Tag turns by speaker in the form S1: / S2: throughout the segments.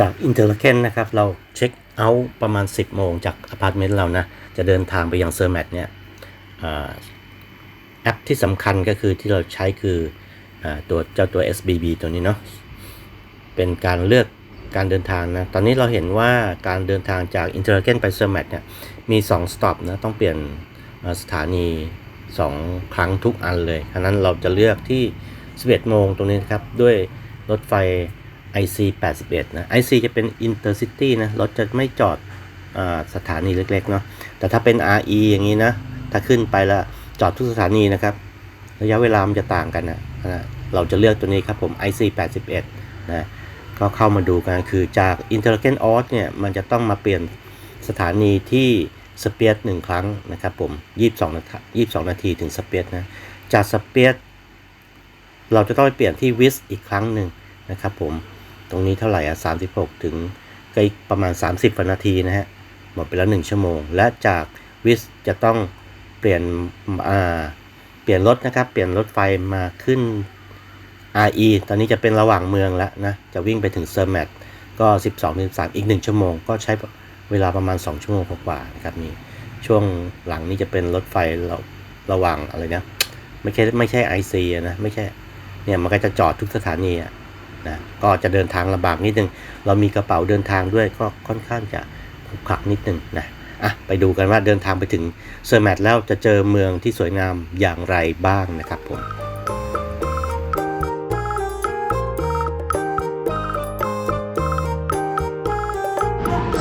S1: จากอินเตอร์เคนนะครับ เราเช็คเอาท์ประมาณ 10 โมงจากอพาร์ตเมนต์เรานะ จะเดินทางไปยังเซอร์แมทเนี่ยอแอปที่สำคัญก็คือที่เราใช้คืออตัวเจ้าตัว SBB ตัวนี้เนาะเป็นการเลือกการเดินทางนะ ตอนนี้เราเห็นว่าการเดินทางจากอินเตอร์เคนไปเซอร์แมทเนี่ยมี 2 สต็อปนะ ต้องเปลี่ยนสถานี 2 ครั้งทุกอันเลย ฉะนั้นเราจะเลือกที่ 11 โมงตรงนี้นครับ ด้วยรถไฟ IC 81 นะ IC จะเป็น Intercity นะ รถจะไม่จอดอสถานีเล็กๆเนาะ แต่ถ้าเป็น RE อย่างนี้นะ ถ้าขึ้นไปแล้วจอดทุกสถานีนะครับ ระยะเวลามันจะต่างกันนะนะเราจะเลือกตัวนี้ครับผม IC 81 นะ ก็เข้ามาดูกัน คือจาก Intelligent o s เนี่ย มันจะต้องมาเปลี่ยนสถานีที่สเปียสหนึ่งครั้งนะครับผม 22 นาที22 นาทีถึงสเปียสนะ จากสเปียสเราจะต้องไปเปลี่ยนที่วิสอีกครั้งหนึ่งนะครับผม ตรงนี้เท่าไหร่อะ36ถึงก็อีกประมาณ 30กว่านาทีนะฮะ หมดไปแล้ว 1 ชั่วโมง และจากวิสจะต้องเปลี่ยนอ่าเปลี่ยนรถนะครับ เปลี่ยนรถไฟมาขึ้น RE ตอนนี้จะเป็นระหว่างเมืองแล้วนะ จะวิ่งไปถึงเซอร์แมทก็ 12ถึง3อีก 1 ชั่วโมง ก็ใช้เวลาประมาณ 2 ชั่วโมงกว่าๆนะครับนี่ช่วงหลังนี้จะเป็นรถไฟเราระหว่างอะไรนะไม่ใช่ไม่ใช่ IC นะ ไม่ใช่เนี่ยมันก็จะจอดทุกสถานีอะ นะก็จะเดินทางลำบากนิดนึง เรามีกระเป๋าเดินทางด้วยก็ค่อนข้างจะขรุขระนิดนึงนะอะไปดูกันว่าเดินทางไปถึงเซอร์แมทแล้วจะเจอเมืองที่สวยงามอย่างไรบ้างนะครับผม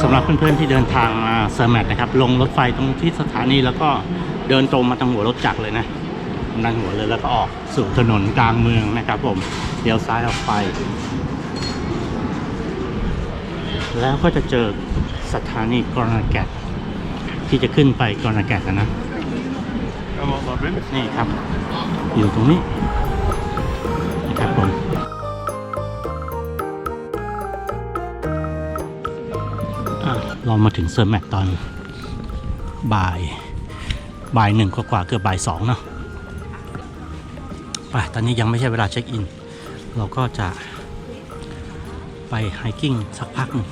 S1: สำหรับเพื่อนๆที่เดินทางมาเซอร์แมทนะครับ ลงรถไฟตรงที่สถานีแล้วก็เดินตรงมาทางหัวรถจักรเลยนะทางหัวเลยแล้วก็ออกสู่ถนนกลางเมืองนะครับผม เลี้ยวซ้ายออกไป แล้วก็จะเจอสถานีกรณาแกตที่จะขึ้นไปกรณาแกตนะ นี่ครับ อยู่ตรงนี้นะครับผมเรามาถึงเซอร์แมตตอนบ่ายบ่ายหนึ่งกว่าเกือบบ่ายสองเนาะไปตอนนี้ยังไม่ใช่เวลาเช็คอิน เราก็จะไปไฮกิ้งสักพักหนึ่ง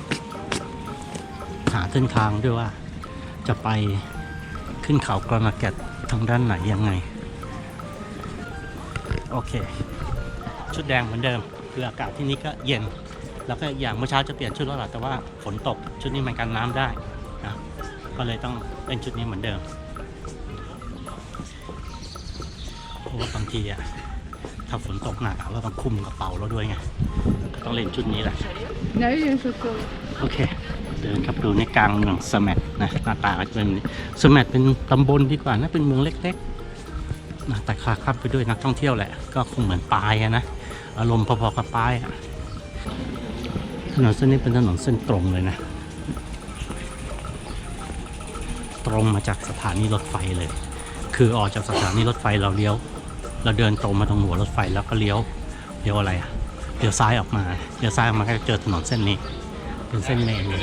S1: หาเส้นทางด้วยว่าจะไปขึ้นเขากรานาแกตทางด้านไหนยังไง โอเค ชุดแดงเหมือนเดิม คืออากาศที่นี่ก็เย็น แล้วก็อย่างเมื่อเช้าจะเปลี่ยนชุดแล้วล่ะแต่ว่าฝนตกชุดนี้มันกันน้ำได้นะก็เลยต้องเป็นชุดนี้เหมือนเดิมเพราะว่าบางทีอะ ถ้าฝนตกหนักอะเราต้องคุมกระเป๋าเราด้วยไงก็ต้องเล่นชุดนี้แหละ
S2: Il y a eu une chaussure.
S1: โอเค เดินครับดูในกลางเมืองสแมทนะหน้าตาก็จะเป็นสแมทเป็นตำบลดีกว่านะเป็นเมืองเล็กๆนะแต่คลาคล่ำไปด้วยนักท่องเที่ยวแหละ ก็คงเหมือนปายอะนะ อารมณ์พอๆกับปายอะถนนเส้นนี้เป็นถนนเส้นตรงเลยนะ ตรงมาจากสถานีรถไฟเลย คือออกจากสถานีรถไฟเราเลี้ยว เราเดินตรงมาตรงหัวรถไฟแล้วก็เลี้ยวเลี้ยวอะไรอะเลี้ยวซ้ายออกมาเลี้ยวซ้ายออกมาก็จะเจอถนนเส้นนี้ เป็นเส้นเมนเลย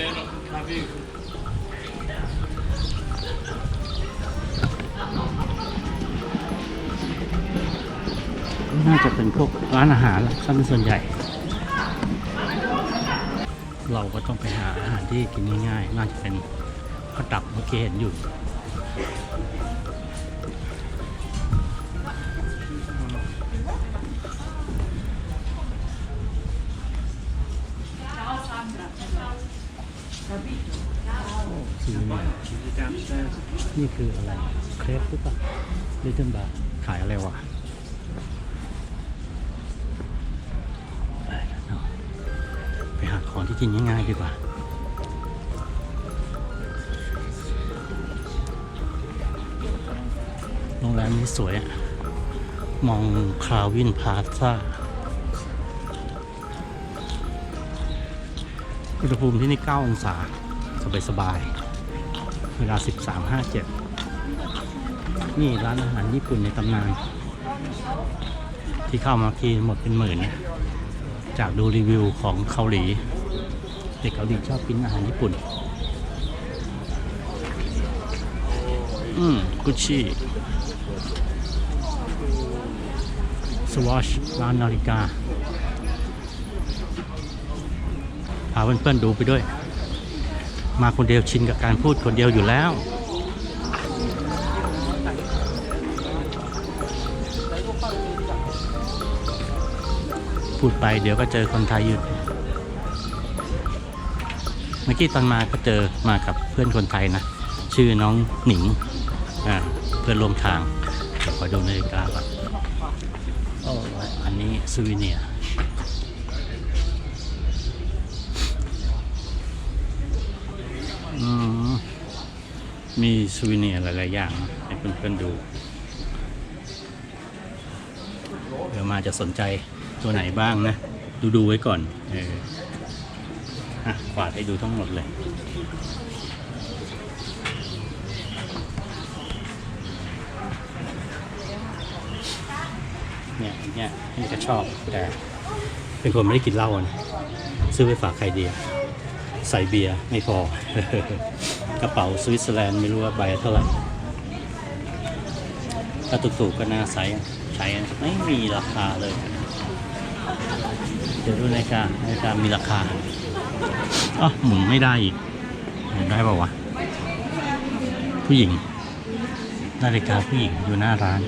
S1: น่าจะเป็นพวกร้านอาหารซะเป็นส่วนใหญ่ เราก็ต้องไปหาอาหารที่กินง่ายๆ น่าจะเป็นข้าวตับเมื่อกี้เห็นอยู่ คืออะไร เครปหรือเปล่าลิตเติ้ลบาร์ขายอะไรวะไปหาของที่กินง่ายๆดีกว่าโรงแรมนี้สวยอะมองคราวินพาซ่าอุณหภูมิที่นี่ 9 องศา สบายสบายๆเวลา 13.57 นี่ร้านอาหารญี่ปุ่นในตำนาน ที่เข้ามาทีหมดเป็นหมื่น จากดูรีวิวของเกาหลี เด็กเกาหลีชอบกินอาหารญี่ปุ่น อืมกุชชี่สวอชร้านนาฬิกาพาเพื่อนๆดูไปด้วย มาคนเดียวชินกับการพูดคนเดียวอยู่แล้ว พูดไปเดี๋ยวก็เจอคนไทยอยู่เมื่อกี้ตอนมาก็เจอมากับเพื่อนคนไทยนะ ชื่อน้องหนิงอ่าเพื่อนร่วมทางขอดูนาฬิกาก่อนอันนี้ซูวิเนียร์อืมมีซูวิเนียหลาย ๆ อย่างให้เพื่อน ๆ ดู เดี๋ยวมาจะสนใจตัวไหนบ้างนะ ดูดูๆไว้ก่อนเอออะกวาดให้ดูทั้งหมดเลยเนี่ยเนี่ยนี่ก็ชอบแต่เป็นคนไม่ได้กินเหล้านะซื้อไปฝากใครดีใส่เบียร์ไม่พอ กระเป๋าสวิตเซอร์แลนด์ไม่รู้ว่าใบเท่าไหร่ถ้าถูกๆก็น่าใช้ ใช้ไม่มีราคาเลย เดี๋ยวดูนาฬิกานาฬิกามีราคาอ๋อหมุนไม่ได้อีกหมุนได้ป่าวะ ผู้หญิง นาฬิกาผู้หญิงอยู่หน้าร้าน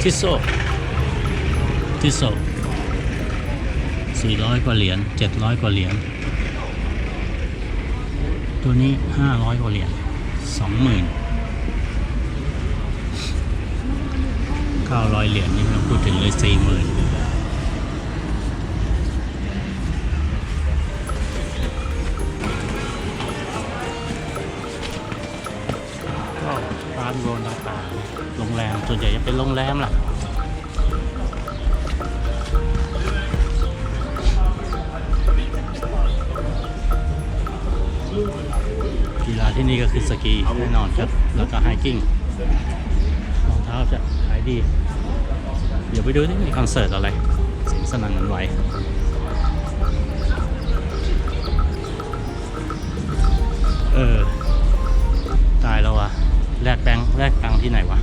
S1: ทิโซทิโซ สี่ร้อยกว่าเหรียญเจ็ดร้อยกว่าเหรียญตัวนี้ห้าร้อยกว่าเหรียญสองหมื่นเก้าร้อยเหรียญนี่ไม่ต้องพูดถึงเลยสี่หมื่นก็ร้านโรนต่างๆโรงแรมส่วนใหญ่จะเป็นโรงแรมล่ะ ที่นี่ก็คือสกีแน่นอนครับ แล้วก็ไฮกิ้งรองเท้าจะขายดี เดี๋ยวไปดูที่มีคอนเสิร์ตอะไรเสียงสนั่นหวันไหวเออ ตายแล้ววะแลกแบงค์แลกตังค์ที่ไหนวะ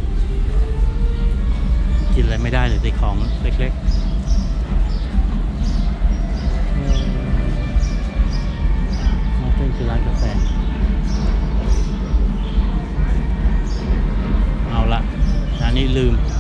S1: กินอะไรไม่ได้เลยติของเล็กๆเออมาเต้นคือร้านกาแฟ อั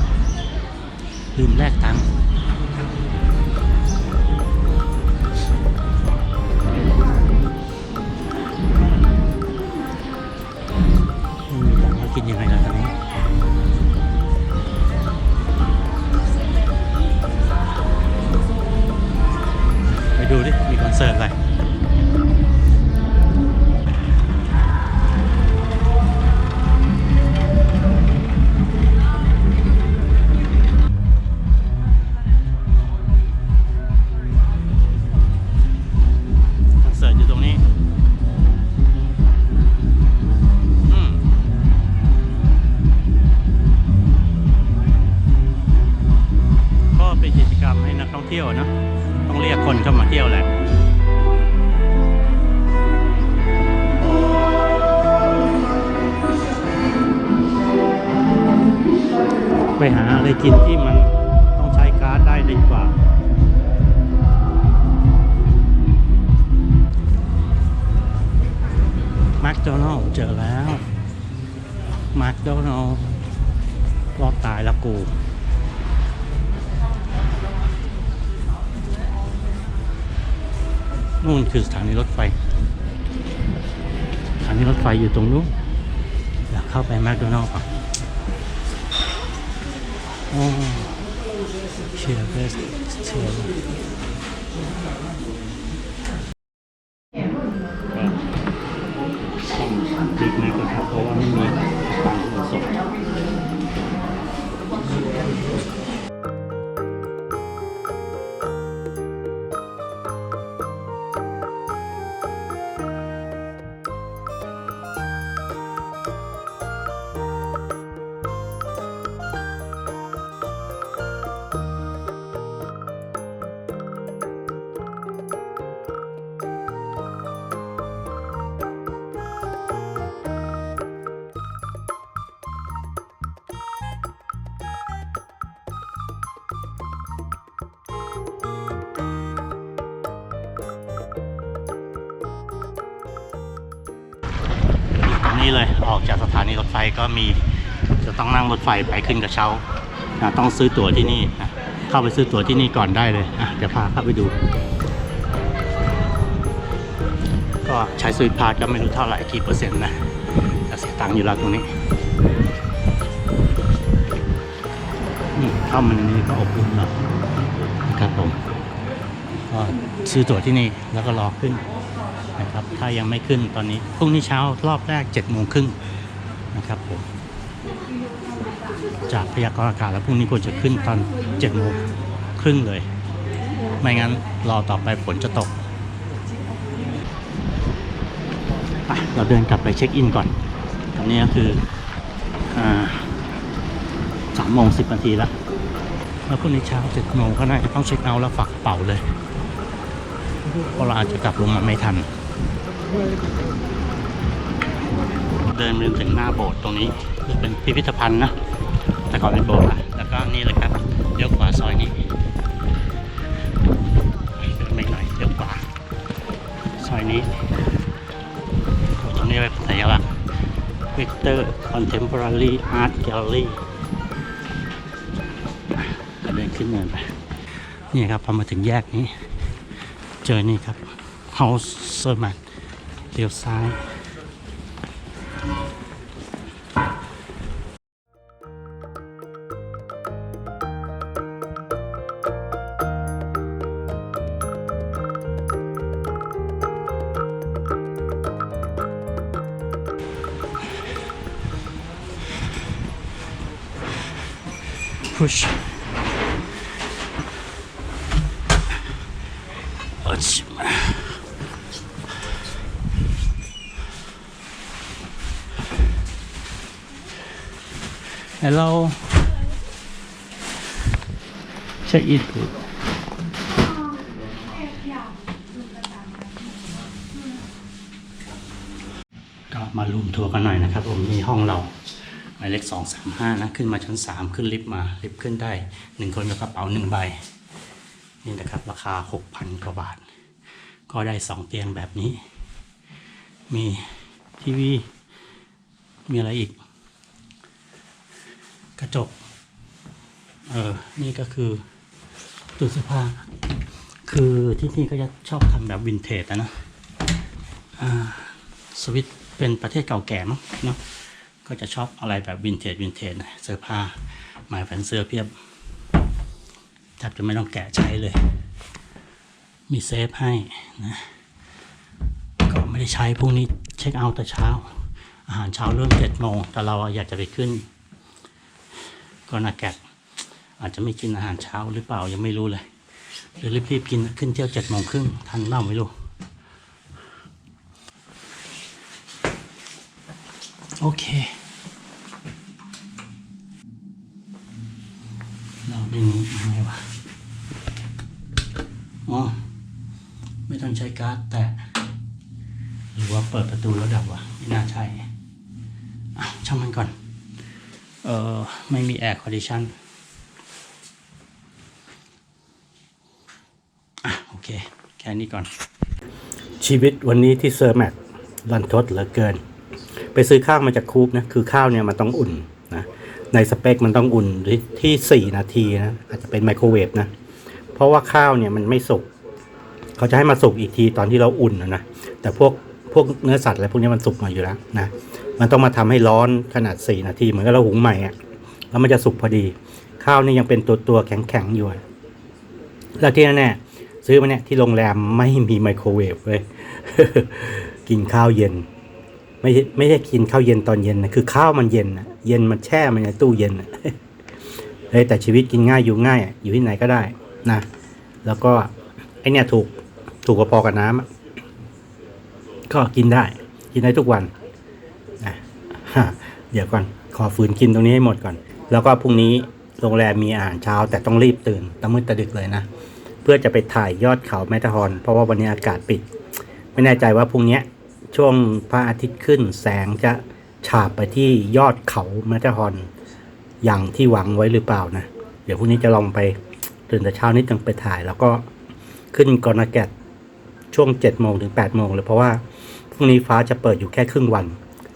S1: ไปหาอะไรกินที่มันต้องใช้การ์ดได้ดีกว่าแมคโดนัลเจอแล้วแมคโดนัลรอดตายละกูนู่นคือสถานีรถไฟ สถานีรถไฟอยู่ตรงนู้นอยากเข้าไปแมคโดนัลล์ป่ะ โอ้เนี้เลย ออกจากสถานีรถไฟก็มีจะต้องนั่งรถไฟไปขึ้นกระเช้านะต้องซื้อตั๋วที่นี่นะเข้าไปซื้อตั๋วที่นี่ก่อนได้เลยอะเดี๋ยวพาเข้าไปดู ก็ใช้สวิตพาสก็ไม่รู้เท่าไหร่กี่เปอร์เซ็นต์นะแต่เสียตังค์อยู่แล้วตรงนี้อืมเข้ามาในนี้ก็อบอุ่นแล้วนะครับผมก็ซื้อตั๋วที่นี่แล้วก็รอขึ้น นะครับ ถ้ายังไม่ขึ้นตอนนี้พรุ่งนี้เช้ารอบแรก7จ็ดโมงครึ่งนะครับผมจากพยากรณ์อากาศแล้วพรุ่งนี้ควรจะขึ้นตอน7จ็ดโมงครึ่งเลย ไม่งั้นรอต่อไปฝนจะตกเราเดินกลับไปเช็คอินก่อน ตอนนี้ก็คือสามโมงสิบนาทีแล้วแล้วพรุ่งนี้เช้าเจ็ดโมงก็น่าจะต้องเช็คเอาท์แล้วฝากกระเป๋าเลย เพราะเราอาจจะกลับลงมาไม่ทัน เดินมาถึงหน้าโบสถ์ตรงนี้เป็นพิพิธภัณฑ์นะแต่ก่อนเป็นโบสถ์อะแล้วก็นี่เลยครับเลี้ยวขวาซอยนี้เดินไปหน่อยเลี้ยวขวาซอยนี้ตรงนี้เป็นสัญลักษณ์ Victor Contemporary Art Gallery เดินขึ้นเนินไปนี่ครับพอมาถึงแยกนี้ เจอนี่ครับ House s e r m a n ลี้ยวซ้าย push เออชิมา ฮัลโหลเช็คอินพูก็มารูมทัวร์กันหน่อยนะครับ ผมนี่ห้องเราหมายเลขสองสามห้านะ ขึ้นมาชั้นสามขึ้นลิฟต์มา ลิฟต์ขึ้นได้หนึ่งคนกับกระเป๋าหนึ่งใบ นี่นะครับ ราคาหกพันกว่าบาท ก็ได้สองเตียงแบบนี้ มีทีวี มีอะไรอีก กระจก เออ นี่ก็คือตู้เสื้อผ้า คือที่นี่ก็จะชอบทำแบบวินเทจนะนะอ่าสวิตเป็นประเทศเก่าแก่มั้งเนาะ ก็จะชอบอะไรแบบวินเทจวินเทจนะเสื้อผ้าหมายแผ่นเสื้อเพียบแทบจะไม่ต้องแกะใช้เลย มีเซฟให้นะ ก็ไม่ได้ใช้พรุ่งนี้เช็คเอาท์แต่เช้า อาหารเช้าเริ่มเจ็ดโมงแต่เราอยากจะไปขึ้น ก็นาแกะอาจจะไม่กินอาหารเช้าหรือเปล่ายังไม่รู้เลย หรือรีบๆกินขึ้นเที่ยวเจ็ดโมงครึ่งทันเล่าไม่รู้ โอเค เราดึงยังไงวะ อ๋อ ไม่ต้องใช้การ์ดแตะ หรือว่าเปิดประตูแล้วดับวะไม่น่าใช่อะช่างมันก่อน เออ แอร์คอนดิชันอะโอเค แค่นี้ก่อน ชีวิตวันนี้ที่เซอร์แมทรันทดเหลือเกิน ไปซื้อข้าวมาจากคูปนะ คือข้าวเนี่ยมันต้องอุ่นนะ ในสเปคมันต้องอุ่นที่ 4 นาทีนะ อาจจะเป็นไมโครเวฟนะ เพราะว่าข้าวเนี่ยมันไม่สุก เขาจะให้มาสุกอีกทีตอนที่เราอุ่นนะนะ แต่พวกพวกเนื้อสัตว์อะไรพวกนี้มันสุกมาอยู่แล้วนะ มันต้องมาทำให้ร้อนขนาด 4 นาที เหมือนกับเราหุงใหม่อะ แล้วมันจะสุกพอดี ข้าวนี่ยังเป็นตัวตัวแข็งแข็งอยู่ แล้วที่แน่ๆซื้อมาเนี่ยที่โรงแรมไม่มีไมโครเวฟเลยกินข้าวเย็น ไม่ไม่ใช่กินข้าวเย็นตอนเย็นนะคือข้าวมันเย็นนะเย็นมันแช่มันในตู้เย็นนะเฮ้ยแต่ชีวิตกินง่ายอยู่ง่าย อยู่ที่ไหนก็ได้นะ แล้วก็ไอเนี่ยถูกถูกพอกับน้ำก็กินได้ กินได้ทุกวันนะฮะเดี๋ยวก่อน ขอฝืนกินตรงนี้ให้หมดก่อน แล้วก็พรุ่งนี้โรงแรมมีอาหารเช้า แต่ต้องรีบตื่นตะมืดตะดึกเลยนะ เพื่อจะไปถ่ายยอดเขาแมตาฮอนเพราะว่าวันนี้อากาศปิด ไม่แน่ใจว่าพรุ่งนี้ช่วงพระอาทิตย์ขึ้นแสงจะฉาบไปที่ยอดเขาแมตาฮอนอย่างที่หวังไว้หรือเปล่านะ เดี๋ยวพรุ่งนี้จะลองไปตื่นแต่เช้านิดนึงไปถ่าย แล้วก็ขึ้นกอนาแกตช่วง7โมงถึง8โมงเลยเพราะว่าพรุ่งนี้ฟ้าจะเปิดอยู่แค่ครึ่งวัน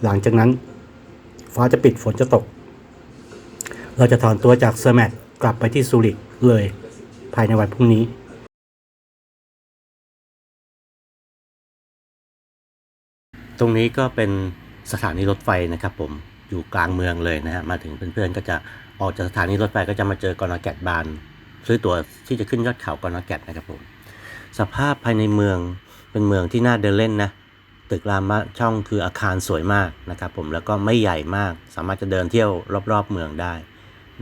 S3: หลังจากนั้น ฟ้าจะปิดฝนจะตก เราจะถอนตัวจากเซอร์แมตกลับไปที่ซูริกเลย ภายในวันพรุ่งนี้
S1: ตรงนี้ก็เป็นสถานีรถไฟนะครับผมอยู่กลางเมืองเลยนะฮะมาถึงเพื่อนๆก็จะออกจากสถานีรถไฟก็จะมาเจอกอนาแกตบาน ซื้อตั๋วที่จะขึ้นยอดเขากอนาแกตนะครับผมสภาพภายในเมืองเป็นเมืองที่น่าเดินเล่นนะตึกรามาช่องคืออาคารสวยมากนะครับผมแล้วก็ไม่ใหญ่มาก สามารถจะเดินเที่ยวรอบๆเมืองได้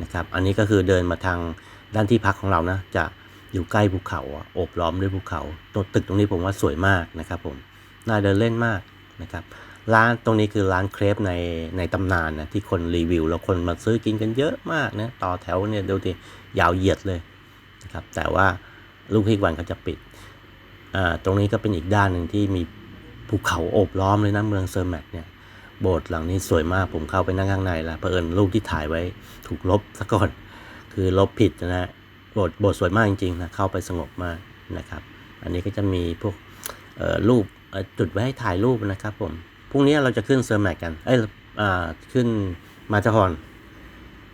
S1: นะครับ อันนี้ก็คือเดินมาทางด้านที่พักของเรานะ จะอยู่ใกล้ภูเขาโอบล้อมด้วยภูเขาตัวตึกตรงนี้ผมว่าสวยมากนะครับผม น่าเดินเล่นมากนะครับ ร้านตรงนี้คือร้านเครปในในตำนานนะที่คนรีวิว แล้วคนมาซื้อกินกันเยอะมากนะ ต่อแถวเนี่ยดูดิยาวเหยียดเลยนะครับ แต่ว่าลูกพี่วันเขาจะปิด อ่า ตรงนี้ก็เป็นอีกด้านหนึ่งที่มีภูเขาโอบล้อมเลยนะเมืองเซอร์แมตเนี่ย โบสถ์หลังนี้สวยมากผมเข้าไปนั่งข้างในแล้วเผอิญรูปที่ถ่ายไว้ถูกลบซะก่อน คือลบผิดนะฮะโบสถ์โบสถ์สวยมากจริงๆนะเข้าไปสงบมากนะครับ อันนี้ก็จะมีพวกรูปจุดไว้ให้ถ่ายรูปนะครับผมพรุ่งนี้เราจะขึ้นเซอร์แมกกันเอ้ยอ่าขึ้นมาจาฮอน